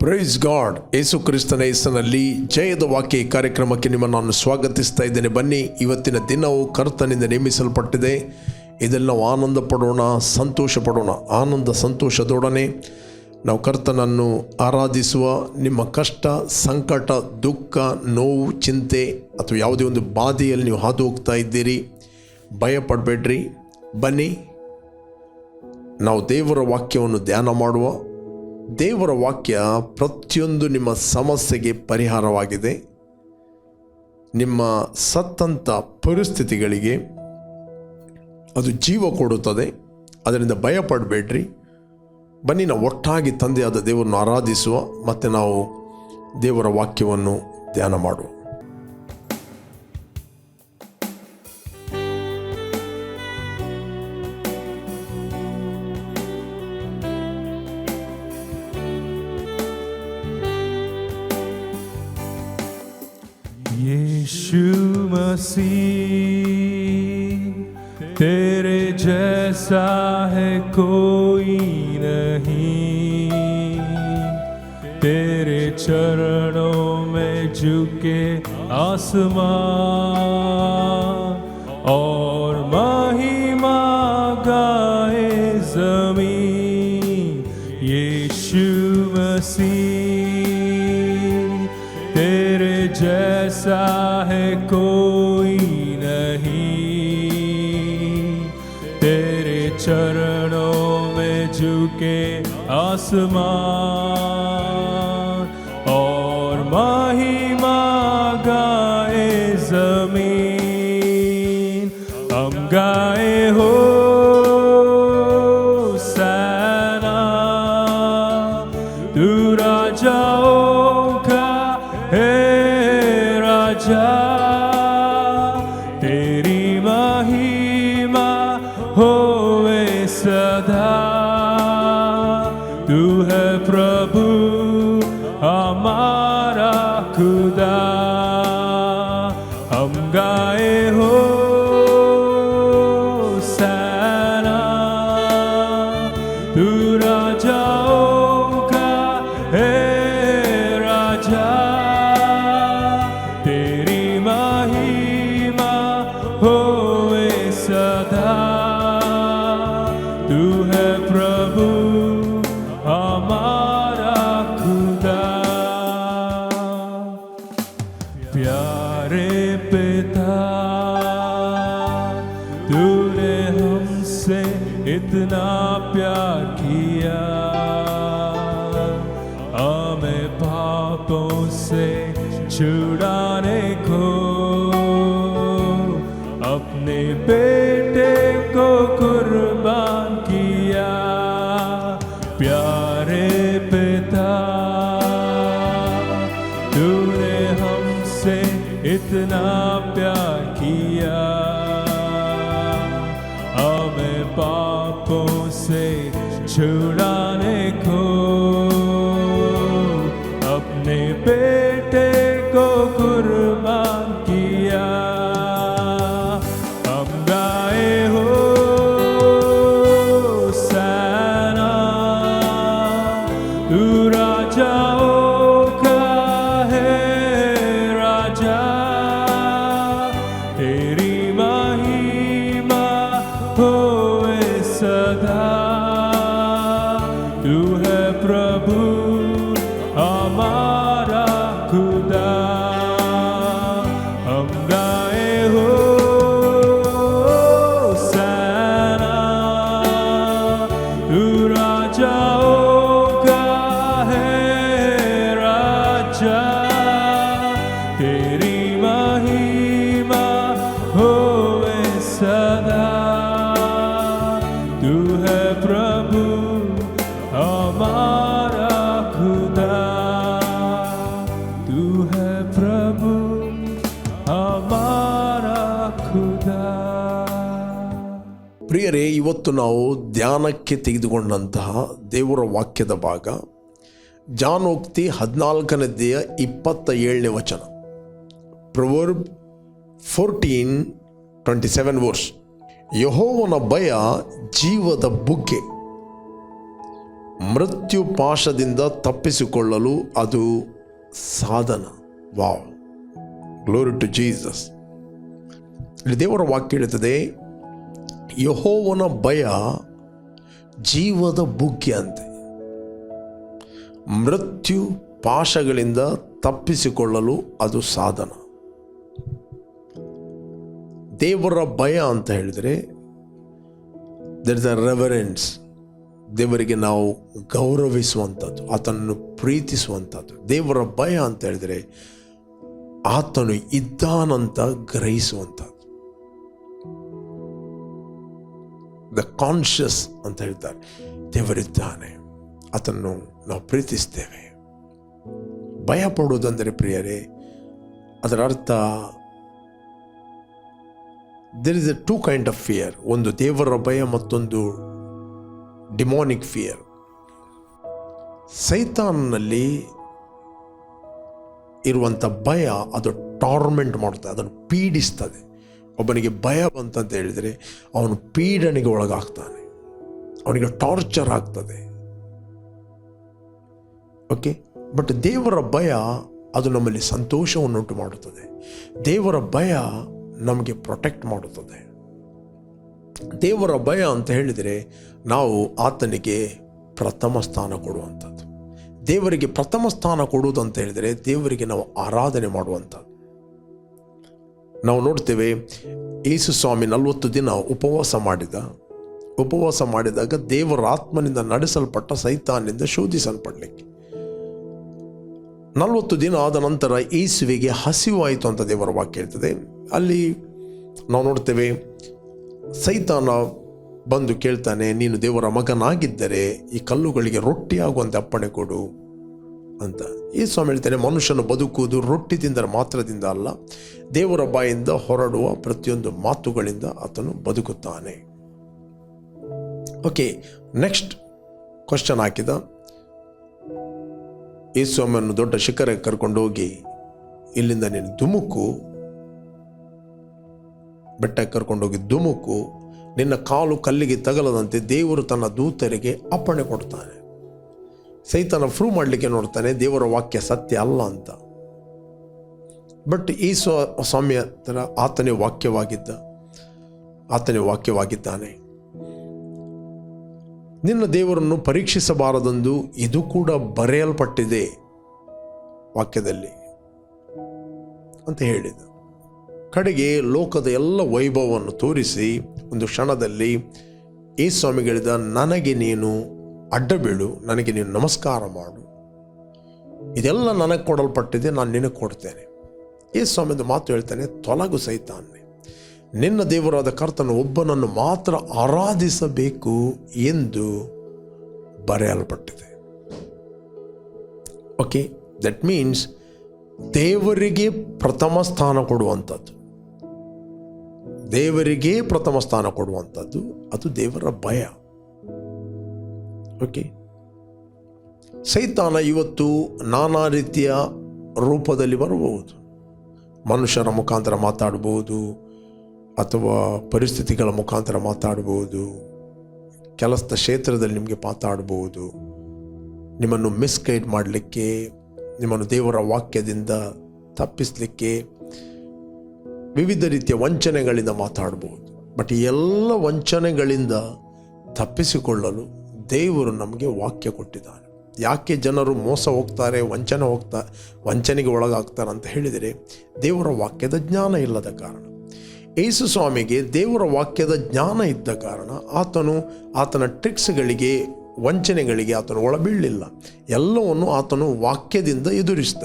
Praise God ಯೇಸು ಕ್ರಿಸ್ತನ ಹೆಸರಿನಲ್ಲಿ ಜಯದ ವಾಕ್ಯ ಕಾರ್ಯಕ್ರಮಕ್ಕೆ ನಿಮ್ಮನ್ನು ನಾನು ಸ್ವಾಗತಿಸ್ತಾ ಇದ್ದೇನೆ. ಬನ್ನಿ, ಇವತ್ತಿನ ದಿನವು ಕರ್ತನಿಂದ ನೇಮಿಸಲ್ಪಟ್ಟಿದೆ. ಇದೆಲ್ಲ ನಾವು ಆನಂದ ಪಡೋಣ ಸಂತೋಷ ಪಡೋಣ ಆನಂದ ಸಂತೋಷದೊಡನೆ ನಾವು ಕರ್ತನನ್ನು ಆರಾಧಿಸುವ ನಿಮ್ಮ ಕಷ್ಟ, ಸಂಕಟ, ದುಃಖ, ನೋವು, ಚಿಂತೆ ಅಥವಾ ಯಾವುದೇ ಒಂದು ಬಾಧೆಯಲ್ಲಿ ನೀವು ಹಾದು ಹೋಗ್ತಾ ಇದ್ದೀರಿ. ಭಯ ಪಡಬೇಡ್ರಿ ಬನ್ನಿ, ನಾವು ದೇವರ ವಾಕ್ಯವನ್ನು ಧ್ಯಾನ ಮಾಡುವ ದೇವರ ವಾಕ್ಯ ಪ್ರತಿಯೊಂದು ನಿಮ್ಮ ಸಮಸ್ಯೆಗೆ ಪರಿಹಾರವಾಗಿದೆ. ನಿಮ್ಮ ಸತ್ತಂಥ ಪರಿಸ್ಥಿತಿಗಳಿಗೆ ಅದು ಜೀವ ಕೊಡುತ್ತದೆ. ಅದರಿಂದ ಭಯಪಡಬೇಡ್ರಿ. ಬನ್ನಿ, ನಾವು ಒಟ್ಟಾಗಿ ತಂದೆಯಾದ ದೇವರನ್ನು ಆರಾಧಿಸುವ ಮತ್ತು ನಾವು ದೇವರ ವಾಕ್ಯವನ್ನು ಧ್ಯಾನ ಮಾಡುವ. जैसा है कोई नहीं। तेरे चरणों में झुके आसमान। ಇವತ್ತು ನಾವು ಧ್ಯಾನಕ್ಕೆ ತೆಗೆದುಕೊಂಡಂತಹ ದೇವರ ವಾಕ್ಯದ ಭಾಗ, ಜಾನೋಕ್ತಿ ಹದಿನಾಲ್ಕನೇದೆಯ ಇಪ್ಪತ್ತ ಏಳನೇ ವಚನ. ಪ್ರೊವರ್ಬ್ ಫೋರ್ಟೀನ್ ಟ್ವೆಂಟಿ ಸೆವೆನ್ ವರ್ಷ ಯಹೋವನ ಭಯ ಜೀವದ ಬುಗ್ಗೆ. ಮೃತ್ಯು ಪಾಶದಿಂದ ತಪ್ಪಿಸಿಕೊಳ್ಳಲು ಅದು ಸಾಧನ. ವಾವ್ ಗ್ಲೋರಿ ಟು ಜೀಸಸ್ ಇಲ್ಲಿ ದೇವರ ವಾಕ್ಯ ಹೇಳುತ್ತದೆ ಯಹೋವನ ಭಯ ಜೀವದ ಬುಗ್ಗೆ ಅಂತೆ. ಮೃತ್ಯು ಪಾಶಗಳಿಂದ ತಪ್ಪಿಸಿಕೊಳ್ಳಲು ಅದು ಸಾಧನ. ದೇವರ ಭಯ ಅಂತ ಹೇಳಿದರೆ ದರ್ ಇಸ್ ಅ ರೆವರೆನ್ಸ್ ದೇವರಿಗೆ ನಾವು ಗೌರವಿಸುವಂಥದ್ದು, ಆತನನ್ನು ಪ್ರೀತಿಸುವಂಥದ್ದು. ದೇವರ ಭಯ ಅಂತ ಹೇಳಿದರೆ, ಆತನು ಇದ್ದಾನಂತ ಗ್ರಹಿಸುವಂಥದ್ದು. ದ ಕಾನ್ಷಿಯಸ್ ಅಂತ ಹೇಳ್ತಾರೆ. ದೇವರಿದ್ದಾನೆ ಅದನ್ನು ನಾವು ಪ್ರೀತಿಸ್ತೇವೆ. ಭಯ ಪಡುವುದಂದರೆ ಪ್ರಿಯರೇ, ಅದರ ಅರ್ಥ there is a two kind of fear ಒಂದು ದೇವರ ಭಯ, ಮತ್ತೊಂದು ಡಿಮೋನಿಕ್ ಫಿಯರ್ ಸೈತಾನ್ನಲ್ಲಿ ಇರುವಂಥ ಭಯ ಅದು ಟಾರ್ಮೆಂಟ್ ಮಾಡುತ್ತದೆ ಅದನ್ನು ಪೀಡಿಸ್ತದೆ. ಒಬ್ಬನಿಗೆ ಭಯ ಬಂತಂತ ಹೇಳಿದರೆ ಅವನು ಪೀಡನೆಗೆ ಒಳಗಾಗ್ತಾನೆ. ಅವನಿಗೆ ಟಾರ್ಚರ್ ಆಗ್ತದೆ. ಓಕೆ ಬಟ್ ದೇವರ ಭಯ ಅದು ನಮ್ಮಲ್ಲಿ ಸಂತೋಷವನ್ನುಂಟು ಮಾಡುತ್ತದೆ. ದೇವರ ಭಯ ನಮಗೆ ಪ್ರೊಟೆಕ್ಟ್ ಮಾಡುತ್ತದೆ. ದೇವರ ಭಯ ಅಂತ ಹೇಳಿದರೆ ನಾವು ಆತನಿಗೆ ಪ್ರಥಮ ಸ್ಥಾನ ಕೊಡುವಂಥದ್ದು. ದೇವರಿಗೆ ಪ್ರಥಮ ಸ್ಥಾನ ಕೊಡುವುದು ಅಂತ ಹೇಳಿದರೆ ದೇವರಿಗೆ ನಾವು ಆರಾಧನೆ ಮಾಡುವಂಥದ್ದು. ನಾವು ನೋಡ್ತೇವೆ ಯೇಸು ಸ್ವಾಮಿ ನಲವತ್ತು ದಿನ ಉಪವಾಸ ಮಾಡಿದ. ಉಪವಾಸ ಮಾಡಿದಾಗ ದೇವರ ಆತ್ಮನಿಂದ ನಡೆಸಲ್ಪಟ್ಟ ಸೈತಾನಿಂದ ಶೋಧಿಸಲ್ಪಡಲಿಕ್ಕೆ. ನಲವತ್ತು ದಿನ ಆದ ನಂತರ ಯೇಸುವಿಗೆ ಹಸಿವಾಯಿತು ಅಂತ ದೇವರ ವಾಕ್ಯ ಹೇಳ್ತದೆ. ಅಲ್ಲಿ ನಾವು ನೋಡ್ತೇವೆ, ಸೈತಾನ ಬಂದು ಕೇಳ್ತಾನೆ, ನೀನು ದೇವರ ಮಗನಾಗಿದ್ದರೆ ಈ ಕಲ್ಲುಗಳಿಗೆ ರೊಟ್ಟಿ ಆಗುವಂತೆ ಅಪ್ಪಣೆ ಕೊಡು. ಅಂತ. ಈ ಸ್ವಾಮಿ ಹೇಳ್ತಾನೆ, ಮನುಷ್ಯನು ಬದುಕುವುದು ರೊಟ್ಟಿ ತಿಂದರೆ ಮಾತ್ರದಿಂದ ಅಲ್ಲ, ದೇವರ ಬಾಯಿಂದ ಹೊರಡುವ ಪ್ರತಿಯೊಂದು ಮಾತುಗಳಿಂದ ಆತನು ಬದುಕುತ್ತಾನೆ. ಓಕೆ ನೆಕ್ಸ್ಟ್ ಕ್ವಶನ್ ಹಾಕಿದ. ಈ ಸ್ವಾಮಿಯನ್ನು ದೊಡ್ಡ ಶಿಖರಕ್ಕೆ ಕರ್ಕೊಂಡು ಹೋಗಿ, ಇಲ್ಲಿಂದ ನೀನು ಧುಮುಕು, ಬೆಟ್ಟಕ್ಕೆ ಕರ್ಕೊಂಡೋಗಿ ಧುಮುಕು, ನಿನ್ನ ಕಾಲು ಕಲ್ಲಿಗೆ ತಗಲದಂತೆ ದೇವರು ತನ್ನ ದೂತರಿಗೆ ಅಪ್ಪಣೆ ಕೊಡ್ತಾನೆ. ಸೈತನ ಪ್ರೂವ್ ಮಾಡಲಿಕ್ಕೆ ನೋಡ್ತಾನೆ, ದೇವರ ವಾಕ್ಯ ಸತ್ಯ ಅಲ್ಲ ಅಂತ. ಬಟ್ ಈ ಸ್ವ ಸ್ವಾಮಿ ಹತ್ರ ಆತನೇ ವಾಕ್ಯವಾಗಿದ್ದ, ಆತನೇ ವಾಕ್ಯವಾಗಿದ್ದಾನೆ. ನಿನ್ನ ದೇವರನ್ನು ಪರೀಕ್ಷಿಸಬಾರದೆಂದು ಇದು ಕೂಡ ಬರೆಯಲ್ಪಟ್ಟಿದೆ ವಾಕ್ಯದಲ್ಲಿ ಅಂತ ಹೇಳಿದ. ಕಡೆಗೆ ಲೋಕದ ಎಲ್ಲ ವೈಭವವನ್ನು ತೋರಿಸಿ ಒಂದು ಕ್ಷಣದಲ್ಲಿ ಈ ಸ್ವಾಮಿಗಳಿದ ನನಗೆ ನೀನು ಅಡ್ಡ ಬೀಳು, ನನಗೆ ನೀನು ನಮಸ್ಕಾರ ಮಾಡು. ಇದೆಲ್ಲ ನನಗೆ ಕೊಡಲ್ಪಟ್ಟಿದೆ, ನಾನು ನಿನಗೆ ಕೊಡ್ತೇನೆ. ಈ ಸ್ವಾಮಿದು ಮಾತು ಹೇಳ್ತಾನೆ, ತೊಲಗು ಸೈತಾನೆ ನಿನ್ನ ದೇವರಾದ ಕರ್ತನ ಒಬ್ಬನನ್ನು ಮಾತ್ರ ಆರಾಧಿಸಬೇಕು ಎಂದು ಬರೆಯಲ್ಪಟ್ಟಿದೆ. ಓಕೆ ದಟ್ ಮೀನ್ಸ್ ದೇವರಿಗೆ ಪ್ರಥಮ ಸ್ಥಾನ ಕೊಡುವಂಥದ್ದು. ದೇವರಿಗೆ ಪ್ರಥಮ ಸ್ಥಾನ ಕೊಡುವಂಥದ್ದು, ಅದು ದೇವರ ಭಯ. ಓಕೆ. ಸೈತಾನ ಇವತ್ತು ನಾನಾ ರೀತಿಯ ರೂಪದಲ್ಲಿ ಬರಬಹುದು. ಮನುಷ್ಯರ ಮುಖಾಂತರ ಮಾತಾಡ್ಬೋದು ಅಥವಾ ಪರಿಸ್ಥಿತಿಗಳ ಮುಖಾಂತರ ಮಾತಾಡ್ಬೋದು ಕೆಲಸದ ಕ್ಷೇತ್ರದಲ್ಲಿ ನಿಮಗೆ ಮಾತಾಡ್ಬೋದು ನಿಮ್ಮನ್ನು ಮಿಸ್ಗೈಡ್ ಮಾಡಲಿಕ್ಕೆ, ನಿಮ್ಮನ್ನು ದೇವರ ವಾಕ್ಯದಿಂದ ತಪ್ಪಿಸಲಿಕ್ಕೆ ವಿವಿಧ ರೀತಿಯ ವಂಚನೆಗಳಿಂದ ಮಾತಾಡ್ಬೋದು ಬಟ್ ಎಲ್ಲ ವಂಚನೆಗಳಿಂದ ತಪ್ಪಿಸಿಕೊಳ್ಳಲು ದೇವರು ನಮಗೆ ವಾಕ್ಯ ಕೊಟ್ಟಿದ್ದಾನೆ. ಯಾಕೆ ಜನರು ಮೋಸ ಹೋಗ್ತಾರೆ, ವಂಚನೆ ಹೋಗ್ತಾ, ವಂಚನೆಗೆ ಒಳಗಾಗ್ತಾರೆ ಅಂತ ಹೇಳಿದರೆ ದೇವರ ವಾಕ್ಯದ ಜ್ಞಾನ ಇಲ್ಲದ ಕಾರಣ. ಯೇಸು ಸ್ವಾಮಿಗೆ ದೇವರ ವಾಕ್ಯದ ಜ್ಞಾನ ಇದ್ದ ಕಾರಣ ಆತನು ಆತನ ಟ್ರಿಕ್ಸ್ಗಳಿಗೆ, ವಂಚನೆಗಳಿಗೆ ಆತನು ಒಳಬೀಳಲಿಲ್ಲ. ಎಲ್ಲವನ್ನು ಆತನು ವಾಕ್ಯದಿಂದ ಎದುರಿಸಿದ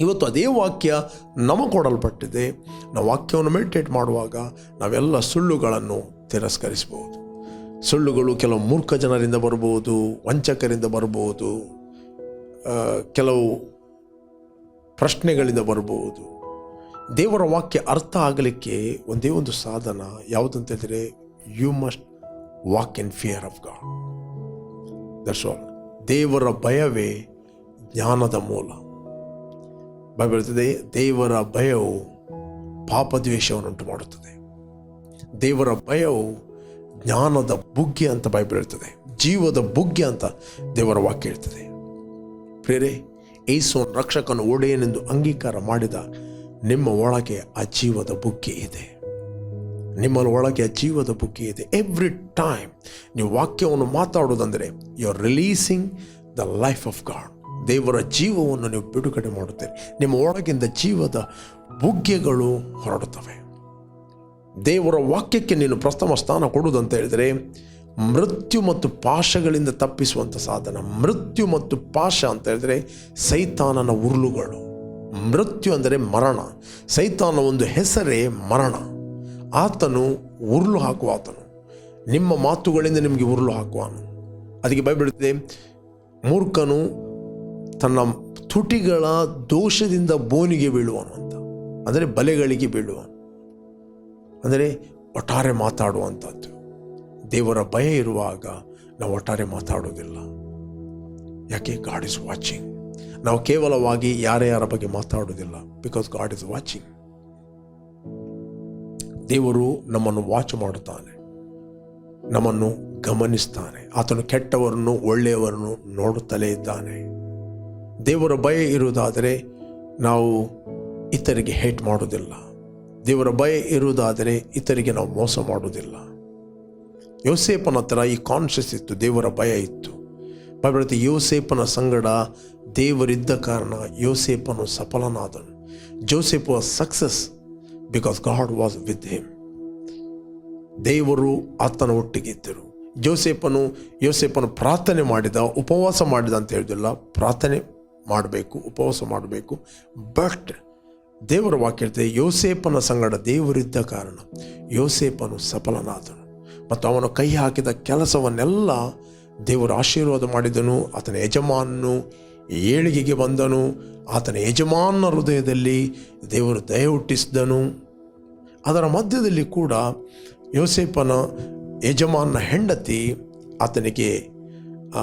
ಇವತ್ತು ಅದೇ ವಾಕ್ಯ ನಮ ಕೊಡಲ್ಪಟ್ಟಿದೆ. ನಾವು ವಾಕ್ಯವನ್ನು ಮೆಡಿಟೇಟ್ ಮಾಡುವಾಗ ನಾವೆಲ್ಲ ಸುಳ್ಳುಗಳನ್ನು ತಿರಸ್ಕರಿಸಬಹುದು. ಸುಳ್ಳುಗಳು ಕೆಲವು ಮೂರ್ಖ ಜನರಿಂದ ಬರಬಹುದು, ವಂಚಕರಿಂದ ಬರಬಹುದು ಕೆಲವು ಪ್ರಶ್ನೆಗಳಿಂದ ಬರಬಹುದು. ದೇವರ ವಾಕ್ಯ ಅರ್ಥ ಆಗಲಿಕ್ಕೆ ಒಂದೇ ಒಂದು ಸಾಧನ ಯಾವುದಂತ ಹೇಳಿದರೆ you must walk in fear of God that's all ದೇವರ ಭಯವೇ ಜ್ಞಾನದ ಮೂಲ. ಬೈಬಲ್ ದೇವರ ಭಯವು ಪಾಪದ್ವೇಷವನ್ನುಂಟು ಮಾಡುತ್ತದೆ ದೇವರ ಭಯವು ಜ್ಞಾನದ ಬುಗ್ಗೆ ಅಂತ ಬೈಬಲ್ ಇರ್ತದೆ ಜೀವದ ಬುಗ್ಗೆ ಅಂತ ದೇವರ ವಾಕ್ಯ ಇರ್ತದೆ ಪ್ರೇರೆ ಏಸೋನ್ ರಕ್ಷಕನು ಒಡೆಯನೆಂದು ಅಂಗೀಕಾರ ಮಾಡಿದ ನಿಮ್ಮ ಒಳಗೆ ಆ ಜೀವದ ಬುಗ್ಗೆ ಇದೆ. ನಿಮ್ಮ ಒಳಗೆ ಆ ಜೀವದ ಬುಗ್ಗೆ ಇದೆ. ಎವ್ರಿ ಟೈಮ್ ನೀವು ವಾಕ್ಯವನ್ನು ಮಾತಾಡೋದಂದರೆ you are releasing the life of God ದೇವರ ಜೀವವನ್ನು ನೀವು ಬಿಡುಗಡೆ ಮಾಡುತ್ತೀರಿ. ನಿಮ್ಮ ಒಳಗಿಂದ ಜೀವದ ಬುಗ್ಗೆಗಳು ಹೊರಡುತ್ತವೆ. ದೇವರ ವಾಕ್ಯಕ್ಕೆ ನೀನು ಪ್ರಥಮ ಸ್ಥಾನ ಕೊಡುವುದಂತ ಹೇಳಿದರೆ, ಮೃತ್ಯು ಮತ್ತು ಪಾಶಗಳಿಂದ ತಪ್ಪಿಸುವಂಥ ಸಾಧನ, ಮೃತ್ಯು ಮತ್ತು ಪಾಶ ಅಂತ ಹೇಳಿದರೆ ಸೈತಾನನ ಉರುಳುಗಳು. ಮೃತ್ಯು ಅಂದರೆ ಮರಣ, ಸೈತಾನ ಒಂದು ಹೆಸರೇ ಮರಣ. ಆತನು ಉರುಳು ಹಾಕುವ ಆತನು, ನಿಮ್ಮ ಮಾತುಗಳಿಂದ ನಿಮಗೆ ಉರುಳು ಹಾಕುವನು ಅದಕ್ಕೆ ಭಯಬಿಡುತ್ತೆ ಮೂರ್ಖನು ತನ್ನ ತುಟಿಗಳ ದೋಷದಿಂದ ಬೋನಿಗೆ ಬೀಳುವನು ಅಂತ. ಅಂದರೆ ಬಲೆಗಳಿಗೆ ಬೀಳುವನು. ಅಂದರೆ ಒಟ್ಟಾರೆ ಮಾತಾಡುವಂಥದ್ದು. ದೇವರ ಭಯ ಇರುವಾಗ ನಾವು ಒಟ್ಟಾರೆ ಮಾತಾಡೋದಿಲ್ಲ ಯಾಕೆ? ಗಾಡ್ ಇಸ್ ವಾಚಿಂಗ್ ನಾವು ಕೇವಲವಾಗಿ ಯಾರ ಯಾರ ಬಗ್ಗೆ ಮಾತಾಡೋದಿಲ್ಲ ಬಿಕಾಸ್ ಗಾಡ್ ಇಸ್ ವಾಚಿಂಗ್ ದೇವರು ನಮ್ಮನ್ನು ವಾಚ್ ಮಾಡುತ್ತಾನೆ. ನಮ್ಮನ್ನು ಗಮನಿಸ್ತಾನೆ. ಆತನು ಕೆಟ್ಟವರನ್ನು, ಒಳ್ಳೆಯವರನ್ನು ನೋಡುತ್ತಲೇ ಇದ್ದಾನೆ. ದೇವರ ಭಯ ಇರುವುದಾದರೆ ನಾವು ಇತರಿಗೆ ಹೇಟ್ ಮಾಡೋದಿಲ್ಲ ದೇವರ ಭಯ ಇರುವುದಾದರೆ ಇತರಿಗೆ ನಾವು ಮೋಸ ಮಾಡುವುದಿಲ್ಲ. ಯೋಸೇಪನ ಹತ್ರ ಈ ಕಾನ್ಷಿಯಸ್ ಇತ್ತು, ದೇವರ ಭಯ ಇತ್ತು. ಬೈಬಳತೆ ಯೋಸೇಪನ ಸಂಗಡ ದೇವರಿದ್ದ ಕಾರಣ ಯೋಸೇಪನು ಸಫಲನಾದನು. Joseph was success because God was with him ದೇವರು ಆತನ ಒಟ್ಟಿಗಿದ್ದರು ಜೋಸೆಫನು, ಯೋಸೆಫನು ಪ್ರಾರ್ಥನೆ ಮಾಡಿದ, ಉಪವಾಸ ಮಾಡಿದ ಅಂತ ಹೇಳುದಿಲ್ಲ ಪ್ರಾರ್ಥನೆ ಮಾಡಬೇಕು, ಉಪವಾಸ ಮಾಡಬೇಕು ಬಟ್ ದೇವರ ವಾಕ್ಯ ಹೇಳ್ತದೆ ಯೋಸೇಪನ ಸಂಗಡ ದೇವರಿದ್ದ ಕಾರಣ ಯೋಸೇಪನು ಸಫಲನಾದನು. ಮತ್ತು ಅವನು ಕೈ ಹಾಕಿದ ಕೆಲಸವನ್ನೆಲ್ಲ ದೇವರು ಆಶೀರ್ವಾದ ಮಾಡಿದನು. ಆತನ ಯಜಮಾನನು ಏಳಿಗೆಗೆ ಬಂದನು. ಆತನ ಯಜಮಾನ ಹೃದಯದಲ್ಲಿ ದೇವರು ದಯ ಹುಟ್ಟಿಸಿದನು. ಅದರ ಮಧ್ಯದಲ್ಲಿ ಕೂಡ ಯೋಸೇಪನ ಯಜಮಾನ ಹೆಂಡತಿ ಆತನಿಗೆ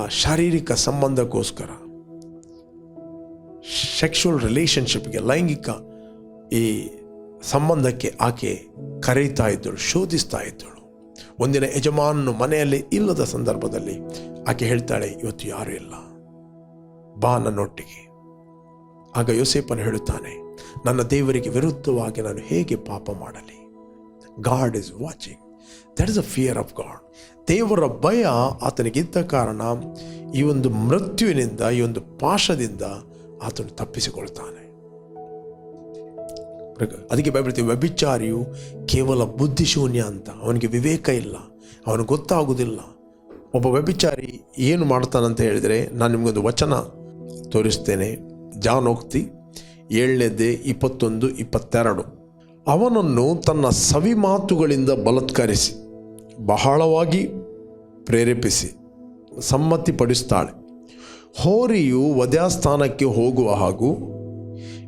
ಶಾರೀರಿಕ ಸಂಬಂಧಕ್ಕೋಸ್ಕರ ಸೆಕ್ಷುವಲ್ ರಿಲೇಷನ್ಶಿಪ್ಗೆ ಲೈಂಗಿಕ ಈ ಸಂಬಂಧಕ್ಕೆ ಆಕೆ ಕರೀತಾ ಇದ್ದಳು, ಶೋಧಿಸ್ತಾ ಇದ್ದಳು. ಒಂದಿನ ಯಜಮಾನನು ಮನೆಯಲ್ಲಿ ಇಲ್ಲದ ಸಂದರ್ಭದಲ್ಲಿ ಆಕೆ ಹೇಳ್ತಾಳೆ, ಇವತ್ತು ಯಾರೂ ಇಲ್ಲ. ಬಾ ನನ್ನೊಟ್ಟಿಗೆ. ಆಗ ಯೋಸೇಪನು ಹೇಳುತ್ತಾನೆ, ನನ್ನ ದೇವರಿಗೆ ವಿರುದ್ಧವಾಗಿ ನಾನು ಹೇಗೆ ಪಾಪ ಮಾಡಲಿ? God is watching that is a fear of God ದೇವರ ಭಯ ಆತನಿಗಿದ್ದ ಕಾರಣ ಈ ಒಂದು ಮೃತ್ಯುವಿನಿಂದ, ಈ ಒಂದು ಪಾಶದಿಂದ ಆತನು ತಪ್ಪಿಸಿಕೊಳ್ತಾನೆ. ಅದಕ್ಕೆ ಬೈಬಿಡ್ತೀವಿ, ವ್ಯಭಿಚಾರಿಯು ಕೇವಲ ಬುದ್ಧಿಶೂನ್ಯ ಅಂತ. ಅವನಿಗೆ ವಿವೇಕ ಇಲ್ಲ, ಅವನಿಗೆ ಗೊತ್ತಾಗುವುದಿಲ್ಲ ಒಬ್ಬ ವ್ಯಭಿಚಾರಿ ಏನು ಮಾಡ್ತಾನಂತ ಹೇಳಿದರೆ, ನಾನು ನಿಮಗೊಂದು ವಚನ ತೋರಿಸ್ತೇನೆ. ಜಾನೋಕ್ತಿ ಏಳನೇದೇ ಇಪ್ಪತ್ತೊಂದು, ಇಪ್ಪತ್ತೆರಡು. ಅವನನ್ನು ತನ್ನ ಸವಿ ಮಾತುಗಳಿಂದ ಬಲತ್ಕರಿಸಿ, ಬಹಳವಾಗಿ ಪ್ರೇರೇಪಿಸಿ, ಸಮ್ಮತಿಪಡಿಸ್ತಾಳೆ. ಹೋರಿಯು ವಧ್ಯಾಸ್ಥಾನಕ್ಕೆ ಹೋಗುವ ಹಾಗೂ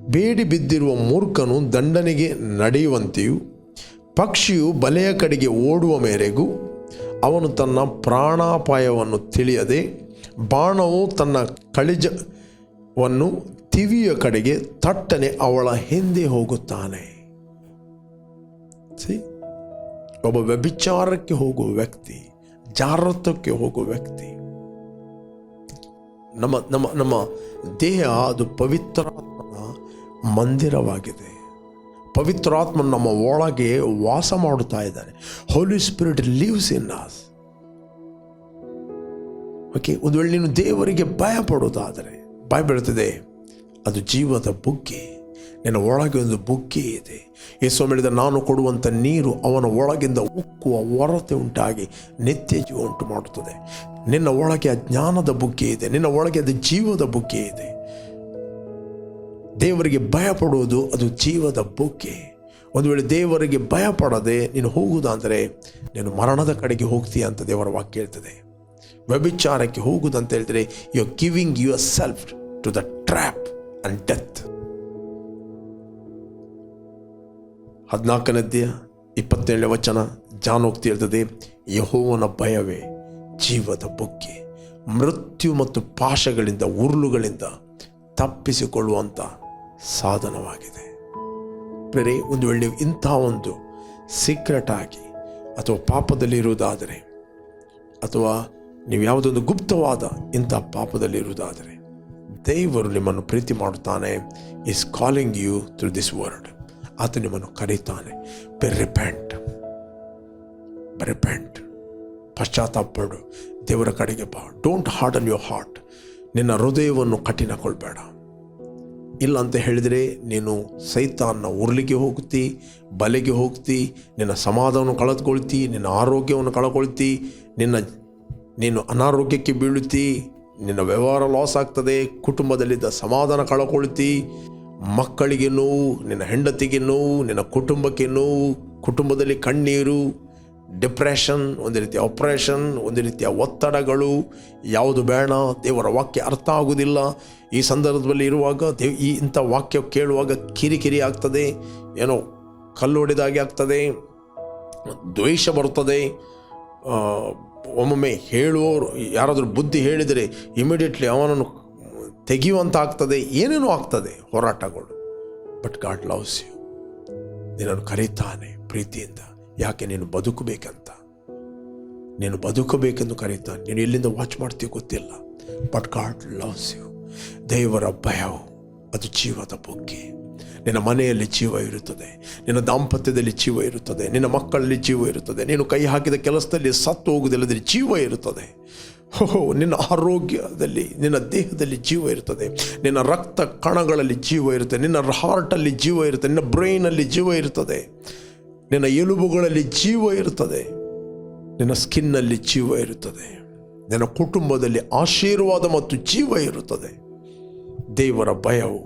ಬೇಡಿ ಬಿದ್ದಿರುವ ಮೂರ್ಖನು ದಂಡನೆಗೆ ನಡೆಯುವಂತೆಯೂ ಪಕ್ಷಿಯು ಬಲೆಯ ಕಡೆಗೆ ಓಡುವ ಮೇರೆಗೂ ಅವನು ತನ್ನ ಪ್ರಾಣಾಪಾಯವನ್ನು ತಿಳಿಯದೆ ಬಾಣವು ತನ್ನ ಕಳಿಜವನ್ನು ತಿವಿಯ ಕಡೆಗೆ ತಟ್ಟನೆ ಅವಳ ಹಿಂದೆ ಹೋಗುತ್ತಾನೆ. ಸಿ ಒಬ್ಬ ವ್ಯಭಿಚಾರಕ್ಕೆ ಹೋಗುವ ವ್ಯಕ್ತಿ, ಜಾರತ್ವಕ್ಕೆ ಹೋಗುವ ವ್ಯಕ್ತಿ. ನಮ್ಮ ನಮ್ಮ ನಮ್ಮ ದೇಹ ಅದು ಪವಿತ್ರಾತ್ಮನ ಮಂದಿರವಾಗಿದೆ. ಪವಿತ್ರಾತ್ಮ ನಮ್ಮ ಒಳಗೆ ವಾಸ ಮಾಡುತ್ತಾ ಇದ್ದಾನೆ. Holy Spirit lives in us okay ಒಂದು ವೇಳೆ ನೀನು ದೇವರಿಗೆ ಭಯ ಪಡೋದಾದರೆ ಭಯ ಬೀಳ್ತದೆ ಅದು ಜೀವದ ಬುಗ್ಗೆ. ನಿನ್ನ ಒಳಗೆ ಒಂದು ಬುಗ್ಗೆ ಇದೆ. ಯೇಸು ಹೇಳಿದ, ನಾನು ಕೊಡುವಂಥ ನೀರು ಅವನ ಒಳಗಿಂದ ಉಕ್ಕುವ ಹೊರತೆ ಉಂಟಾಗಿ ನಿತ್ಯ ಜೀವ ಉಂಟು ಮಾಡುತ್ತದೆ ನಿನ್ನ ಒಳಗೆ ಜ್ಞಾನದ ಬುಗ್ಗೆ ಇದೆ. ನಿನ್ನ ಒಳಗೆ ಅದು ಜೀವದ ಬುಗ್ಗೆ ಇದೆ. ದೇವರಿಗೆ ಭಯ ಪಡುವುದು ಅದು ಜೀವದ ಬೊಕ್ಕೆ. ಒಂದು ವೇಳೆ ದೇವರಿಗೆ ಭಯ ಪಡದೆ ನೀನು ಹೋಗುವುದಂದರೆ ನೀನು ಮರಣದ ಕಡೆಗೆ ಹೋಗ್ತೀಯ ಅಂತ ದೇವರ ವಾಕ್ಯ ಹೇಳ್ತದೆ ವ್ಯಭಿಚಾರಕ್ಕೆ ಹೋಗುವುದಂತ ಹೇಳಿದರೆ you are giving yourself to the trap and death ಹದಿನಾಲ್ಕನೇದ್ಯ ಇಪ್ಪತ್ತೇಳನೇ ವಚನ, ಜಾನೋಕ್ತಿ ಹೇಳ್ತದೆ, ಯಹೋವನ ಭಯವೇ ಜೀವದ ಬೊಕ್ಕೆ. ಮೃತ್ಯು ಮತ್ತು ಪಾಶಗಳಿಂದ, ಉರುಳುಗಳಿಂದ ತಪ್ಪಿಸಿಕೊಳ್ಳುವಂಥ ಸಾಧನವಾಗಿದೆ. ಬೇರೆ ಒಂದು ವೇಳೆ ಇಂಥ ಒಂದು ಸೀಕ್ರೆಟ್ ಆಗಿ ಅಥವಾ ಪಾಪದಲ್ಲಿರುವುದಾದರೆ ಅಥವಾ ನೀವು ಯಾವುದೊಂದು ಗುಪ್ತವಾದ ಇಂಥ ಪಾಪದಲ್ಲಿರುವುದಾದರೆ ದೇವರು ನಿಮ್ಮನ್ನು ಪ್ರೀತಿ ಮಾಡುತ್ತಾನೆ. Is calling you through this word ಆತ ನಿಮ್ಮನ್ನು ಕರೀತಾನೆ. ರಿಪೆಂಟ್ ರಿಪೆಂಟ್ ಪಶ್ಚಾತ್ತಾಪಡು ದೇವರ ಕಡೆಗೆ ಬಾ. ಡೋಂಟ್ ಹಾರ್ಡನ್ ಯುವರ್ ಹಾರ್ಟ್ ನಿನ್ನ ಹೃದಯವನ್ನು ಕಠಿಣಗೊಳ್ಬೇಡ. ಇಲ್ಲ ಅಂತ ಹೇಳಿದರೆ ನೀನು ಸೈತಾನ್ನ ಉರ್ಲಿಕ್ಕೆ ಹೋಗ್ತಿ, ಬಲೆಗೆ ಹೋಗ್ತಿ, ನಿನ್ನ ಸಮಾಧಾನವನ್ನು ಕಳೆದುಕೊಳ್ತಿ, ನಿನ್ನ ಆರೋಗ್ಯವನ್ನು ಕಳ್ಕೊಳ್ತಿ ನಿನ್ನ ನೀನು ಅನಾರೋಗ್ಯಕ್ಕೆ ಬೀಳುತ್ತಿ, ನಿನ್ನ ವ್ಯವಹಾರ ಲಾಸ್ ಆಗ್ತದೆ, ಕುಟುಂಬದಲ್ಲಿದ್ದ ಸಮಾಧಾನ ಕಳ್ಕೊಳ್ತಿ ಮಕ್ಕಳಿಗೆ ನೋವು, ನಿನ್ನ ಹೆಂಡತಿಗೆ ನೋವು, ನಿನ್ನ ಕುಟುಂಬಕ್ಕೆ ನೋವು, ಕುಟುಂಬದಲ್ಲಿ ಕಣ್ಣೀರು ಡಿಪ್ರೆಷನ್ ಒಂದು ರೀತಿಯ ಆಪ್ರೇಷನ್ ಒಂದು ರೀತಿಯ ಒತ್ತಡಗಳು ಯಾವುದು ಬೇಡ ದೇವರ ವಾಕ್ಯ ಅರ್ಥ ಆಗುವುದಿಲ್ಲ. ಈ ಸಂದರ್ಭದಲ್ಲಿ ಇರುವಾಗ ದೇ ಈ ಇಂಥ ವಾಕ್ಯ ಕೇಳುವಾಗ ಕಿರಿಕಿರಿ ಆಗ್ತದೆ ಏನೋ ಕಲ್ಲು ಹೊಡೆದಾಗೆ ಆಗ್ತದೆ ದ್ವೇಷ ಬರುತ್ತದೆ. ಆ, ಒಮ್ಮೊಮ್ಮೆ ಹೇಳುವವರು ಯಾರಾದರೂ ಬುದ್ಧಿ ಹೇಳಿದರೆ ಇಮಿಡಿಯೇಟ್ಲಿ ಅವನನ್ನು ತೆಗೆಯುವಂತ ಆಗ್ತದೆ ಏನೇನೋ ಆಗ್ತದೆ ಹೋರಾಟಗಳು. ಬಟ್ ಗಾಡ್ ಲವ್ಸ್ ಯು ನಿನ್ನನ್ನು ಕರೀತಾನೆ ಪ್ರೀತಿಯಿಂದ. ಯಾಕೆ ನೀನು ಬದುಕಬೇಕಂತ? ನೀನು ಬದುಕಬೇಕೆಂದು ಕರೀತಾನೆ ನೀನು ಎಲ್ಲಿಂದ ವಾಚ್ ಮಾಡ್ತೀಯೋ ಗೊತ್ತಿಲ್ಲ. ಬಟ್ ಗಾಡ್ ಲವ್ಸ್ ಯು ದೇವರ ಭಯವು ಅದು ಜೀವದ ಬುಗ್ಗೆ. ನಿನ್ನ ಮನೆಯಲ್ಲಿ ಜೀವ ಇರುತ್ತದೆ. ನಿನ್ನ ದಾಂಪತ್ಯದಲ್ಲಿ ಜೀವ ಇರುತ್ತದೆ. ನಿನ್ನ ಮಕ್ಕಳಲ್ಲಿ ಜೀವ ಇರುತ್ತದೆ. ನೀನು ಕೈ ಹಾಕಿದ ಕೆಲಸದಲ್ಲಿ ಸತ್ತು ಹೋಗುವುದಿಲ್ಲದ್ರೆ ಜೀವ ಇರುತ್ತದೆ. ಹೋ ನಿನ್ನ ಆರೋಗ್ಯದಲ್ಲಿ, ನಿನ್ನ ದೇಹದಲ್ಲಿ ಜೀವ ಇರುತ್ತದೆ. ನಿನ್ನ ರಕ್ತ ಕಣಗಳಲ್ಲಿ ಜೀವ ಇರುತ್ತೆ ನಿನ್ನ ಹಾರ್ಟಲ್ಲಿ ಜೀವ ಇರುತ್ತೆ ನಿನ್ನ ಬ್ರೈನಲ್ಲಿ ಜೀವ ಇರುತ್ತದೆ. ನಿನ್ನ ಎಲುಬುಗಳಲ್ಲಿ ಜೀವ ಇರುತ್ತದೆ. ನಿನ್ನ ಸ್ಕಿನ್ನಲ್ಲಿ ಜೀವ ಇರುತ್ತದೆ. ನಿನ್ನ ಕುಟುಂಬದಲ್ಲಿ ಆಶೀರ್ವಾದ ಮತ್ತು ಜೀವ ಇರುತ್ತದೆ. ದೇವರ ಭಯವು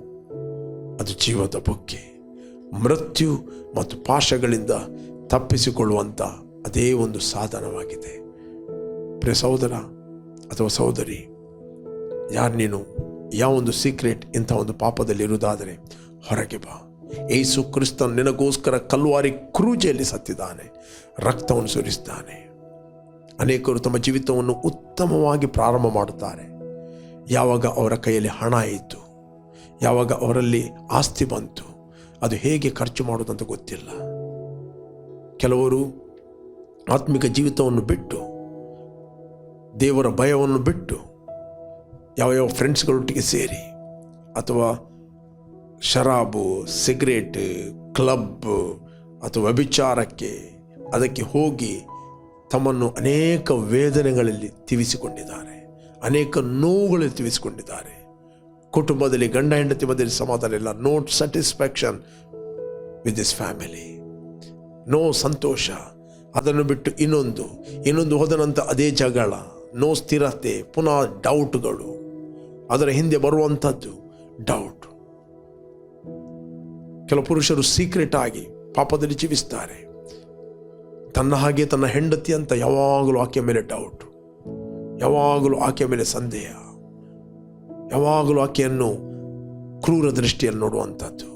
ಅದು ಜೀವದ ಬುಗ್ಗೆ. ಮೃತ್ಯು ಮತ್ತು ಪಾಶಗಳಿಂದ ತಪ್ಪಿಸಿಕೊಳ್ಳುವಂಥ ಅದೇ ಒಂದು ಸಾಧನವಾಗಿದೆ. ಪ್ರಿಯ ಸಹೋದರ ಅಥವಾ ಸಹೋದರಿ, ಯಾರು ನೀನು? ಯಾವೊಂದು ಸೀಕ್ರೆಟ್ ಇಂಥ ಒಂದು ಪಾಪದಲ್ಲಿ ಇರುವುದಾದರೆ ಹೊರಗೆ ಬಾ. ಏಸು ಕ್ರಿಸ್ತನ್ ನಿನಗೋಸ್ಕರ ಕಲ್ವಾರಿ ಕ್ರೂಜೆಯಲ್ಲಿ ಸತ್ತಿದ್ದಾನೆ, ರಕ್ತವನ್ನು ಸುರಿಸಿದ್ದಾನೆ. ಅನೇಕರು ತಮ್ಮ ಜೀವಿತವನ್ನು ಉತ್ತಮವಾಗಿ ಪ್ರಾರಂಭ ಮಾಡುತ್ತಾರೆ. ಯಾವಾಗ ಅವರ ಕೈಯಲ್ಲಿ ಹಣ ಇತ್ತು, ಯಾವಾಗ ಅವರಲ್ಲಿ ಆಸ್ತಿ ಬಂತು, ಅದು ಹೇಗೆ ಖರ್ಚು ಮಾಡೋದಂತ ಗೊತ್ತಿಲ್ಲ. ಕೆಲವರು ಆತ್ಮಿಕ ಜೀವಿತವನ್ನು ಬಿಟ್ಟು, ದೇವರ ಭಯವನ್ನು ಬಿಟ್ಟು ಯಾವ ಯಾವ ಫ್ರೆಂಡ್ಸ್ಗಳೊಟ್ಟಿಗೆ ಸೇರಿ, ಅಥವಾ ಶರಾಬು, ಸಿಗರೇಟ್ ಕ್ಲಬ್ ಅಥವಾ ವ್ಯಭಿಚಾರಕ್ಕೆ ಅದಕ್ಕೆ ಹೋಗಿ ತಮ್ಮನ್ನು ಅನೇಕ ವೇದನೆಗಳಲ್ಲಿ ತಿವಿಸಿಕೊಂಡಿದ್ದಾರೆ. ಅನೇಕ ನೋವುಗಳಲ್ಲಿ ತಿವಿಸಿಕೊಂಡಿದ್ದಾರೆ. ಕುಟುಂಬದಲ್ಲಿ, ಗಂಡ, ಹೆಂಡತಿ ಮಧ್ಯದಲ್ಲಿ ಸಮಾಧಾನ ಇಲ್ಲ. No satisfaction with this family no ಸಂತೋಷ. ಅದನ್ನು ಬಿಟ್ಟು ಇನ್ನೊಂದು. ಇನ್ನೊಂದು ಹೋದ ನಂತರ ಅದೇ ಜಗಳ. ನೋ ಸ್ಥಿರತೆ. ಪುನಃ ಡೌಟ್ಗಳು ಅದರ ಹಿಂದೆ ಬರುವಂಥದ್ದು ಡೌಟ್ ಕೆಲವು ಪುರುಷರು ಸೀಕ್ರೆಟ್ ಆಗಿ ಪಾಪದಲ್ಲಿ ಜೀವಿಸ್ತಾರೆ. ತನ್ನ ಹಾಗೆ ತನ್ನ ಹೆಂಡತಿ ಅಂತ ಯಾವಾಗಲೂ ಆಕೆಯ ಮೇಲೆ ಡೌಟ್ ಯಾವಾಗಲೂ ಆಕೆಯ ಮೇಲೆ ಸಂದೇಹ, ಯಾವಾಗಲೂ ಆಕೆಯನ್ನು ಕ್ರೂರ ದೃಷ್ಟಿಯನ್ನು ನೋಡುವಂಥದ್ದು.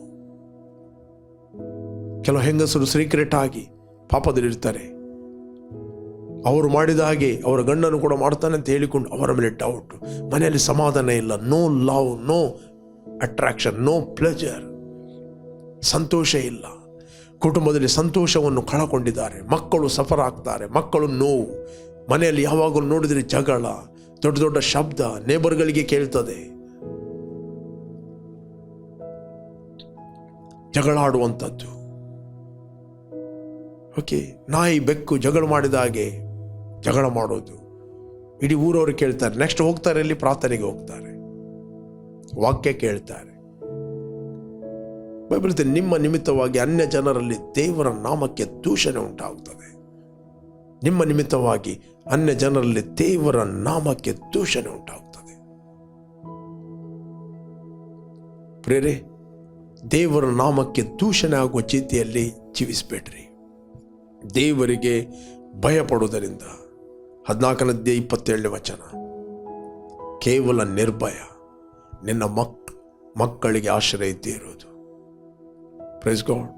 ಕೆಲವು ಹೆಂಗಸರು ಸೀಕ್ರೆಟ್ ಆಗಿ ಪಾಪದಲ್ಲಿರ್ತಾರೆ ಅವರು ಮಾಡಿದ ಹಾಗೆ ಅವರ ಗಂಡನ್ನು ಕೂಡ ಮಾಡ್ತಾನೆ ಅಂತ ಹೇಳಿಕೊಂಡು ಅವರ ಮೇಲೆ ಡೌಟ್ ಮನೆಯಲ್ಲಿ ಸಮಾಧಾನ ಇಲ್ಲ no love no attraction no pleasure ಸಂತೋಷ ಇಲ್ಲ. ಕುಟುಂಬದಲ್ಲಿ ಸಂತೋಷವನ್ನು ಕಳಕೊಂಡಿದ್ದಾರೆ. ಮಕ್ಕಳು ಸಫರ್ ಆಗ್ತಾರೆ. ಮಕ್ಕಳು ನೋವು. ಮನೆಯಲ್ಲಿ ಯಾವಾಗಲೂ ನೋಡಿದರೆ ಜಗಳ, ದೊಡ್ಡ ದೊಡ್ಡ ಶಬ್ದ ನೇಬರ್ಗಳಿಗೆ ಕೇಳ್ತದೆ. ಜಗಳಾಡುವಂಥದ್ದು. ಓಕೆ ನಾಯಿ ಬೆಕ್ಕು ಜಗಳ ಮಾಡಿದ ಹಾಗೆ ಜಗಳ ಮಾಡೋದು. ಇಡೀ ಊರವರು ಕೇಳ್ತಾರೆ. ನೆಕ್ಸ್ಟ್ ಹೋಗ್ತಾರೆ ಅಲ್ಲಿ ಪ್ರಾರ್ಥನೆಗೆ ಹೋಗ್ತಾರೆ. ವಾಕ್ಯ ಕೇಳ್ತಾರೆ. ಬೈಬಲ್ ಹೇಳ್ತದೆ, ನಿಮ್ಮ ನಿಮಿತ್ತವಾಗಿ ಅನ್ಯ ಜನರಲ್ಲಿ ದೇವರ ನಾಮಕ್ಕೆ ದೂಷಣೆ ಉಂಟಾಗುತ್ತದೆ. ನಿಮ್ಮ ನಿಮಿತ್ತವಾಗಿ ಅನ್ಯ ಜನರಲ್ಲಿ ದೇವರ ನಾಮಕ್ಕೆ ದೂಷಣೆ ಉಂಟಾಗುತ್ತದೆ. ಪ್ರೇರೆ ದೇವರ ನಾಮಕ್ಕೆ ದೂಷಣೆ ಆಗುವ ಚೀತಿಯಲ್ಲಿ ಜೀವಿಸಬೇಡ್ರಿ. ದೇವರಿಗೆ ಭಯಪಡುವುದರಿಂದ. ಹದಿನಾಲ್ಕನದ್ದೇ ಇಪ್ಪತ್ತೇಳನೇ ವಚನ. ಕೇವಲ ನಿರ್ಭಯ. ನಿನ್ನ ಮಕ್ ಮಕ್ಕಳಿಗೆ ಆಶ್ರಯ ಇದ್ದೇ ಇರೋದು ಪ್ರೈಸ್ ಗಾಡ್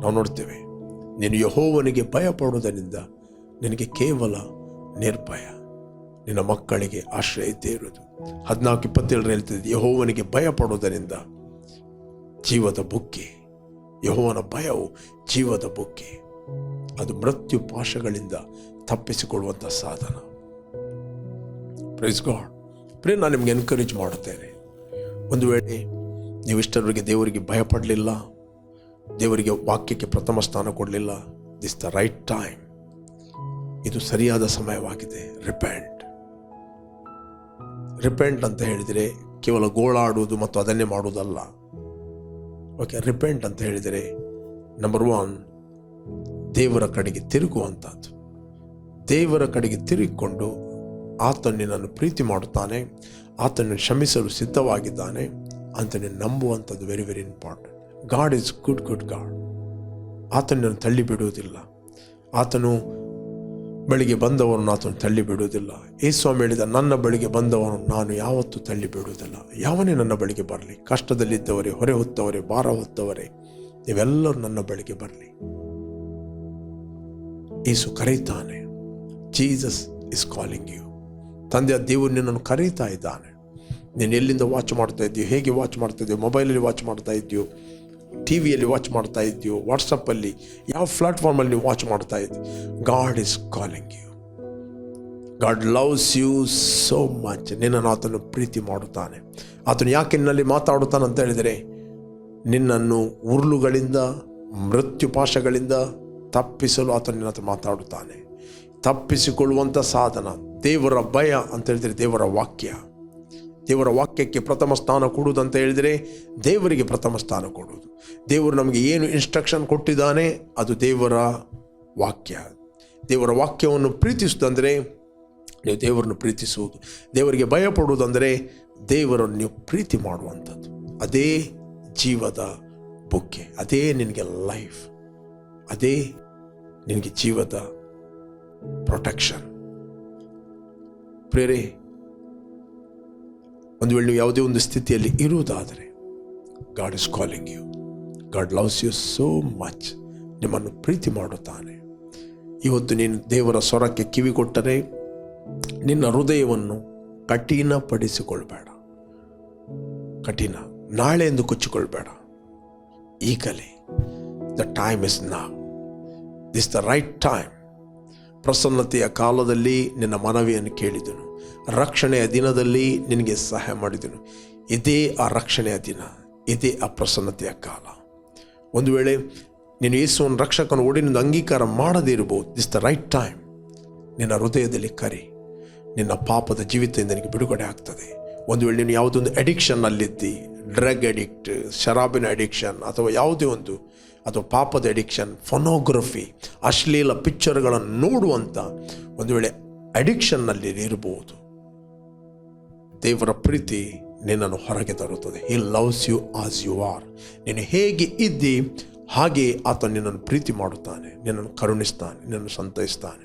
ನಾವು ನೋಡ್ತೇವೆ, ನೀನು ಯಹೋವನಿಗೆ ಭಯ ಪಡುವುದರಿಂದ ನಿನಗೆ ಕೇವಲ ನಿರ್ಭಯ. ನಿನ್ನ ಮಕ್ಕಳಿಗೆ ಆಶ್ರಯ ಇದ್ದೇ ಇರೋದು ಹದಿನಾಲ್ಕು ಇಪ್ಪತ್ತೇಳರ ಹೇಳ್ತಿದೆ, ಯಹೋವನಿಗೆ ಭಯ ಪಡುವುದರಿಂದ ಜೀವದ ಬುಕ್ಕಿ ಯಹೋವನ ಭಯವು ಜೀವದ ಬುಕ್ಕಿ ಅದು ಮೃತ್ಯು ಪಾಶಗಳಿಂದ ತಪ್ಪಿಸಿಕೊಳ್ಳುವಂಥ ಸಾಧನ. ಪ್ರೈಸ್ ಗಾಡ್ ಪ್ರೇ ನಾನು ನಿಮ್ಗೆ ಎನ್ಕರೇಜ್ ಮಾಡುತ್ತೇನೆ. ಒಂದು ವೇಳೆ ನೀವು ಇಷ್ಟರವರೆಗೆ ದೇವರಿಗೆ ಭಯಪಡಲಿಲ್ಲ, ದೇವರಿಗೆ ವಾಕ್ಯಕ್ಕೆ ಪ್ರಥಮ ಸ್ಥಾನ ಕೊಡಲಿಲ್ಲ. ದಿಸ್ ದ ರೈಟ್ ಟೈಮ್ ಇದು ಸರಿಯಾದ ಸಮಯವಾಗಿದೆ. ರಿಪೆಂಟ್ ರಿಪೆಂಟ್ ಅಂತ ಹೇಳಿದರೆ ಕೇವಲ ಗೋಳಾಡುವುದು ಮತ್ತು ಅದನ್ನೇ ಮಾಡುವುದಲ್ಲ. ಓಕೆ ರಿಪೆಂಟ್ ಅಂತ ಹೇಳಿದರೆ ನಂಬರ್ ಒನ್ ದೇವರ ಕಡೆಗೆ ತಿರುಗುವಂಥದ್ದು. ದೇವರ ಕಡೆಗೆ ತಿರುಗಿಕೊಂಡು ಆತನು ನಿನ್ನನ್ನು ಪ್ರೀತಿ ಮಾಡುತ್ತಾನೆ, ಆತನನ್ನು ಕ್ಷಮಿಸಲು ಸಿದ್ಧವಾಗಿದ್ದಾನೆ. ಅಂತ ನೀನು ನಂಬುವಂಥದ್ದು very very important God is good good God ಆತನನ್ನು ತಳ್ಳಿ ಬಿಡುವುದಿಲ್ಲ. ಆತನು ಬಳಿಗೆ ಬಂದವರನ್ನು ಆತನು ತಳ್ಳಿ ಬಿಡುವುದಿಲ್ಲ. ಏಸ್ವಾಮಿ ಹೇಳಿದ ನನ್ನ ಬಳಿಗೆ ಬಂದವನು ನಾನು ಯಾವತ್ತೂ ತಳ್ಳಿ ಬಿಡುವುದಿಲ್ಲ. ಯಾವನೇ ನನ್ನ ಬಳಿಗೆ ಬರಲಿ, ಕಷ್ಟದಲ್ಲಿದ್ದವರೇ, ಹೊರೆ ಹೊತ್ತವರೇ, ಭಾರ ಹೊತ್ತವರೇ ಇವೆಲ್ಲರೂ ನನ್ನ ಬಳಿಗೆ ಬರಲಿ. ಏಸು ಕರೀತಾನೆ, ಜೀಸಸ್ ಇಸ್ ಕಾಲಿಂಗ್ ಯು. ತಂದೆಯ ದೇವರು ನಿನ್ನನ್ನು ಕರೀತಾ ಇದ್ದಾನೆ. ನೀನು ಎಲ್ಲಿಂದ ವಾಚ್ ಮಾಡ್ತಾ ಇದ್ದೀಯೋ, ಹೇಗೆ ವಾಚ್ ಮಾಡ್ತಾ ಇದೆಯೋ ಮೊಬೈಲಲ್ಲಿ ವಾಚ್ ಮಾಡ್ತಾ ಇದ್ದೀಯೋ ಟಿ ವಿಯಲ್ಲಿ ವಾಚ್ ಮಾಡ್ತಾ ಇದೆಯೋ ವಾಟ್ಸಪ್ಪಲ್ಲಿ ಯಾವ ಪ್ಲಾಟ್ಫಾರ್ಮಲ್ಲಿ ನೀವು ವಾಚ್ ಮಾಡ್ತಾ ಇದ್ದೀವಿ God is calling you God loves you so much ನಿನ್ನನ್ನು ಆತನು ಪ್ರೀತಿ ಮಾಡುತ್ತಾನೆ. ಆತನು ಯಾಕೆ ನಿನ್ನಲ್ಲಿ ಮಾತಾಡುತ್ತಾನೆ ಅಂತ ಹೇಳಿದರೆ, ನಿನ್ನನ್ನು ಉರುಳುಗಳಿಂದ, ಮೃತ್ಯುಪಾಶಗಳಿಂದ ತಪ್ಪಿಸಲು ಆತನು ನಿನ್ನ ಮಾತಾಡುತ್ತಾನೆ. ತಪ್ಪಿಸಿಕೊಳ್ಳುವಂಥ ಸಾಧನ, ದೇವರ ಭಯ ಅಂತ ಹೇಳಿದರೆ ದೇವರ ವಾಕ್ಯ. ದೇವರ ವಾಕ್ಯಕ್ಕೆ ಪ್ರಥಮ ಸ್ಥಾನ ಕೊಡುವುದು ಅಂತ ಹೇಳಿದರೆ ದೇವರಿಗೆ ಪ್ರಥಮ ಸ್ಥಾನ ಕೊಡುವುದು. ದೇವರು ನಮಗೆ ಏನು ಇನ್ಸ್ಟ್ರಕ್ಷನ್ ಕೊಟ್ಟಿದ್ದಾನೆ, ಅದು ದೇವರ ವಾಕ್ಯ. ದೇವರ ವಾಕ್ಯವನ್ನು ಪ್ರೀತಿಸುವುದಂದರೆ ನೀವು ದೇವರನ್ನು ಪ್ರೀತಿಸುವುದು. ದೇವರಿಗೆ ಭಯಪಡುವುದಂದರೆ ದೇವರನ್ನು ನೀವು ಪ್ರೀತಿ ಮಾಡುವಂಥದ್ದು. ಅದೇ ಜೀವದ ಬುಕ್ಕೆ ಅದೇ ನಿನಗೆ ಲೈಫ್ ಅದೇ ನಿನಗೆ ಜೀವದ ಪ್ರೊಟೆಕ್ಷನ್ ಪ್ರೇರೆ ಒಂದು ವೇಳೆ ನೀವು ಯಾವುದೇ ಒಂದು ಸ್ಥಿತಿಯಲ್ಲಿ ಇರುವುದಾದರೆ God is calling you God loves you so much ನಿಮ್ಮನ್ನು ಪ್ರೀತಿ ಮಾಡುತ್ತಾನೆ. ಇವತ್ತು ನೀನು ದೇವರ ಸ್ವರಕ್ಕೆ ಕಿವಿ ಕೊಟ್ಟರೆ ನಿನ್ನ ಹೃದಯವನ್ನು ಕಠಿಣಪಡಿಸಿಕೊಳ್ಬೇಡ. ಕಠಿಣ, ನಾಳೆ ಎಂದು ಕೊಚ್ಚಿಕೊಳ್ಬೇಡ. ಈಗಲೇ the time is now this the right time ಪ್ರಸನ್ನತೆಯ ಕಾಲದಲ್ಲಿ ನಿನ್ನ ಮನವಿಯನ್ನು ಕೇಳಿದನು. ರಕ್ಷಣೆಯ ದಿನದಲ್ಲಿ ನಿನಗೆ ಸಹಾಯ ಮಾಡಿದನು. ಇದೇ ಆ ರಕ್ಷಣೆಯ ದಿನ, ಇದೇ ಆ ಪ್ರಸನ್ನತೆಯ ಕಾಲ. ಒಂದು ವೇಳೆ ನೀನು ಯೇಸುವನ್ನು ರಕ್ಷಕನ ಒಡಿನಿಂದ ಅಂಗೀಕಾರ ಮಾಡದೇ ಇರಬಹುದು. ದಿಸ್ ದ ರೈಟ್ ಟೈಮ್ ನಿನ್ನ ಹೃದಯದಲ್ಲಿ ಕರಿ. ನಿನ್ನ ಪಾಪದ ಜೀವಿತದಿಂದ ನಿನಗೆ ಬಿಡುಗಡೆ ಆಗ್ತದೆ. ಒಂದು ವೇಳೆ ನೀನು ಯಾವುದೊಂದು ಅಡಿಕ್ಷನ್ನಲ್ಲಿದ್ದಿ ಡ್ರಗ್ ಅಡಿಕ್ಟ್ ಶರಾಬಿನ ಅಡಿಕ್ಷನ್ ಅಥವಾ ಯಾವುದೇ ಒಂದು, ಅಥವಾ ಪಾಪದ ಅಡಿಕ್ಷನ್ ಫೊನೋಗ್ರಫಿ ಅಶ್ಲೀಲ ಪಿಕ್ಚರ್ಗಳನ್ನು ನೋಡುವಂಥ ಒಂದು ವೇಳೆ ಅಡಿಕ್ಷನ್ನಲ್ಲಿ ಇರಬಹುದು ದೇವರ ಪ್ರೀತಿ ನಿನ್ನನ್ನು ಹೊರಗೆ ತರುತ್ತದೆ. He loves you as you are ನೀನು ಹೇಗೆ ಇದ್ದಿ, ಹಾಗೆ ಆತ ನಿನ್ನನ್ನು ಪ್ರೀತಿ ಮಾಡುತ್ತಾನೆ. ನಿನ್ನನ್ನು ಕರುಣಿಸ್ತಾನೆ, ನಿನ್ನನ್ನು ಸಂತೈಸ್ತಾನೆ.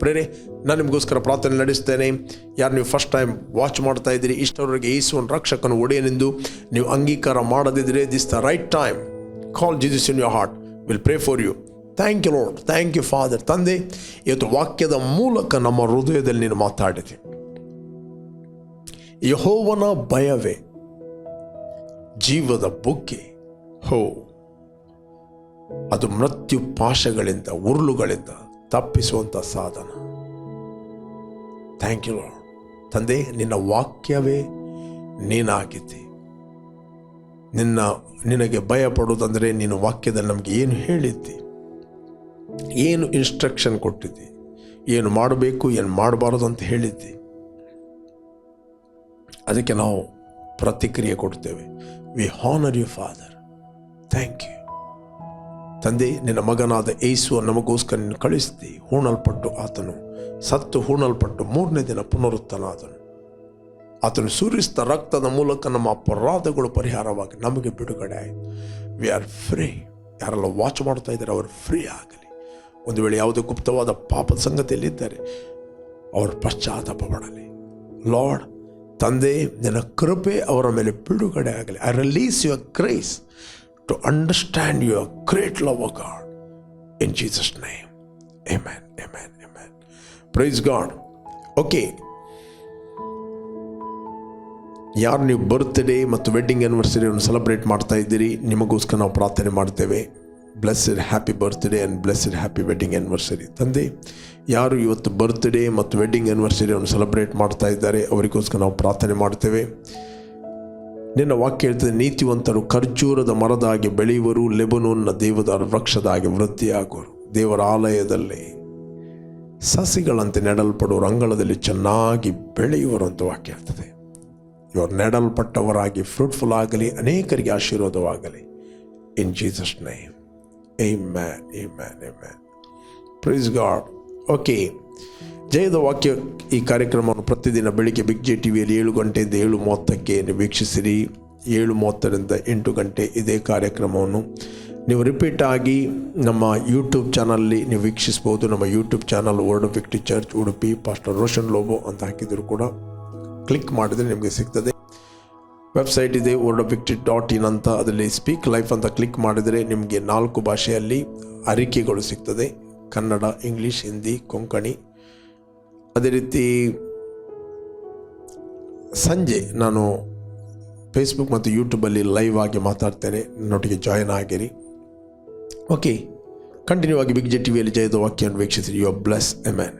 ಪ್ರೇರೆ, ನಾನು ನಿಮಗೋಸ್ಕರ ಪ್ರಾರ್ಥನೆ ನಡೆಸ್ತೇನೆ. ಯಾರು ನೀವು ಫಸ್ಟ್ ಟೈಮ್ ವಾಚ್ ಮಾಡ್ತಾ ಇದ್ದೀರಿ, ಇಷ್ಟರವರೆಗೆ ಯೇಸುವನ್ ರಕ್ಷಕನ ಒಡೆಯನೆಂದು ನೀವು ಅಂಗೀಕಾರ ಮಾಡದಿದ್ದರೆ this the right time call Jesus in your heart will pray for you thank you Lord thank you Father ತಂದೆ, ಇವತ್ತು ವಾಕ್ಯದ ಮೂಲಕ ನಮ್ಮ ಹೃದಯದಲ್ಲಿ ನೀನು ಮಾತಾಡಿದೆ. ಯಹೋವನ ಭಯವೇ, ಜೀವದ ಬುಗ್ಗೆ. ಹೋ, ಅದು ಮೃತ್ಯು ಪಾಶಗಳಿಂದ, ಉರುಳುಗಳಿಂದ ತಪ್ಪಿಸುವಂಥ ಸಾಧನ. ಥ್ಯಾಂಕ್ ಯು ಲಾರ್ಡ್ ತಂದೆ, ನಿನ್ನ ವಾಕ್ಯವೇ ನೀನಾಗಿದ್ದೆ. ನಿನ್ನ, ನಿನಗೆ ಭಯ ಪಡುವುದಂದರೆ ನೀನು ವಾಕ್ಯದಲ್ಲಿ ನಮಗೆ ಏನು ಹೇಳಿದ್ದಿ? ಏನು ಇನ್ಸ್ಟ್ರಕ್ಷನ್ ಕೊಟ್ಟಿದ್ದಿ? ಏನು ಮಾಡಬೇಕು, ಏನು ಮಾಡಬಾರದು ಅಂತ ಹೇಳಿದ್ದಿ? ಅದಕ್ಕೆ ನಾವು ಪ್ರತಿಕ್ರಿಯೆ ಕೊಡ್ತೇವೆ. We honour you Father thank you ತಂದೆ, ನಿನ್ನ ಮಗನಾದ ಏಸುವ ನಮಗೋಸ್ಕರ ನೀನು ಕಳಿಸ್ತಿ ಹೂಣಲ್ಪಟ್ಟು ಆತನು, ಸತ್ತು ಹೂಣಲ್ಪಟ್ಟು ಮೂರನೇ ದಿನ ಪುನರುತ್ತನಾದನು. ಆತನು ಸುರಿಸಿದ ರಕ್ತದ ಮೂಲಕ ನಮ್ಮ ಅಪರಾಧಗಳು ಪರಿಹಾರವಾಗಿ ನಮಗೆ ಬಿಡುಗಡೆ ಆಯಿತು. ವಿ ಆರ್ ಫ್ರೀ ಯಾರೆಲ್ಲ ವಾಚ್ ಮಾಡ್ತಾ ಇದ್ದಾರೆ, ಅವರು ಫ್ರೀ ಆಗಲಿ. ಒಂದು ವೇಳೆ ಯಾವುದೇ ಗುಪ್ತವಾದ ಪಾಪದ ಸಂಗತಿಯಲ್ಲಿದ್ದಾರೆ ಅವರು ಪಶ್ಚಾತ್ತಾಪ ಪಡಲಿ ಲಾರ್ಡ್, ತಂದೆ, ನನ್ನ ಕೃಪೆ ಅವರ ಮೇಲೆ ಬಿಡುಗಡೆ ಆಗಲಿ. I release your cries to understand your great love ah God in Jesus name amen amen man praise God okay ಯಾರು ನೀವು ಬರ್ತ್ಡೇ ಮತ್ತು ವೆಡ್ಡಿಂಗ್ ಆ್ಯನಿವರ್ಸರಿಯನ್ನು ಸೆಲೆಬ್ರೇಟ್ ಮಾಡ್ತಾ ಇದ್ದೀರಿ, ನಿಮಗೋಸ್ಕರ ನಾವು ಪ್ರಾರ್ಥನೆ ಮಾಡ್ತೇವೆ. Blessed happy birthday and blessed happy wedding anniversary ತಂದೆ, ಯಾರು ಇವತ್ತು ಬರ್ತ್ಡೇ ಮತ್ತು ವೆಡ್ಡಿಂಗ್ ಆ್ಯನಿವರ್ಸರಿಯನ್ನು ಸೆಲೆಬ್ರೇಟ್ ಮಾಡ್ತಾ ಇದ್ದಾರೆ, ಅವರಿಗೋಸ್ಕರ ನಾವು ಪ್ರಾರ್ಥನೆ ಮಾಡ್ತೇವೆ. ನಿನ್ನ ವಾಕ್ಯ ಹೇಳ್ತದೆ, ನೀತಿವಂತರು ಖರ್ಜೂರದ ಮರದ ಹಾಗೆ ಬೆಳೆಯುವರು, ಲೆಬನೋನ್ನ ದೇವದ ವೃಕ್ಷದ ಹಾಗೆ ವೃದ್ಧಿಯಾಗುವರು ದೇವರ ಆಲಯದಲ್ಲಿ ಸಸಿಗಳಂತೆ ನೆಡಲ್ಪಡುವರು, ಅಂಗಳದಲ್ಲಿ ಚೆನ್ನಾಗಿ ಬೆಳೆಯುವರು ಅಂತ ವಾಕ್ಯ ಇರ್ತದೆ ಇವರು ನೆಡಲ್ಪಟ್ಟವರಾಗಿ ಫ್ರೂಟ್ಫುಲ್ ಆಗಲಿ, ಅನೇಕರಿಗೆ ಆಶೀರ್ವಾದವಾಗಲಿ. In Jesus name Amen. Amen. Okay. Praise God okay ಜಯದ ವಾಕ್ಯ ಈ ಕಾರ್ಯಕ್ರಮವನ್ನು ಪ್ರತಿದಿನ ಬೆಳಿಗ್ಗೆ ಬಿಗ್ ಜೆ ಟಿ ವಿಯಲ್ಲಿ ಏಳು ಗಂಟೆಯಿಂದ ಏಳು ಮೂವತ್ತಕ್ಕೆ ನೀವು ವೀಕ್ಷಿಸಿರಿ ಏಳು ಮೂವತ್ತರಿಂದ ಎಂಟು ಗಂಟೆ ಇದೇ ಕಾರ್ಯಕ್ರಮವನ್ನು ನೀವು ರಿಪೀಟ್ ಆಗಿ ನಮ್ಮ ಯೂಟ್ಯೂಬ್ ಚಾನಲ್ಲಿ ನೀವು ವೀಕ್ಷಿಸ್ಬೋದು ನಮ್ಮ YouTube channel word of victory church Udupi pastor Roshan Lobo ಅಂತ ಹಾಕಿದರೂ ಕೂಡ ಕ್ಲಿಕ್ ಮಾಡಿದರೆ ನಿಮಗೆ ಸಿಗ್ತದೆ ವೆಬ್ಸೈಟ್ ಇದೆ ವರ್ಡ್ ವಿಕ್ಟಿ ಡಾಟ್ ಇನ್ ಅಂತ. ಅದರಲ್ಲಿ ಸ್ಪೀಕ್ ಲೈಫ್ ಅಂತ ಕ್ಲಿಕ್ ಮಾಡಿದರೆ ನಿಮಗೆ ನಾಲ್ಕು ಭಾಷೆಯಲ್ಲಿ ಅರಿಕೆಗಳು ಸಿಗ್ತದೆ. ಕನ್ನಡ ಇಂಗ್ಲೀಷ್ ಹಿಂದಿ ಕೊಂಕಣಿ. ಅದೇ ರೀತಿ ಸಂಜೆ ನಾನು ಫೇಸ್ಬುಕ್ ಮತ್ತು ಯೂಟ್ಯೂಬಲ್ಲಿ ಲೈವ್ ಆಗಿ ಮಾತಾಡ್ತೇನೆ. ನನ್ನೊಟ್ಟಿಗೆ ಜಾಯ್ನ್ ಆಗಿರಿ. ಓಕೆ ಕಂಟಿನ್ಯೂ ಆಗಿ ಬಿಗ್ ಜೆ ಟಿ ವಿಯಲ್ಲಿ ಜಯದ ವಾಕ್ಯವನ್ನು ವೀಕ್ಷಿಸಿರಿ. You bless amen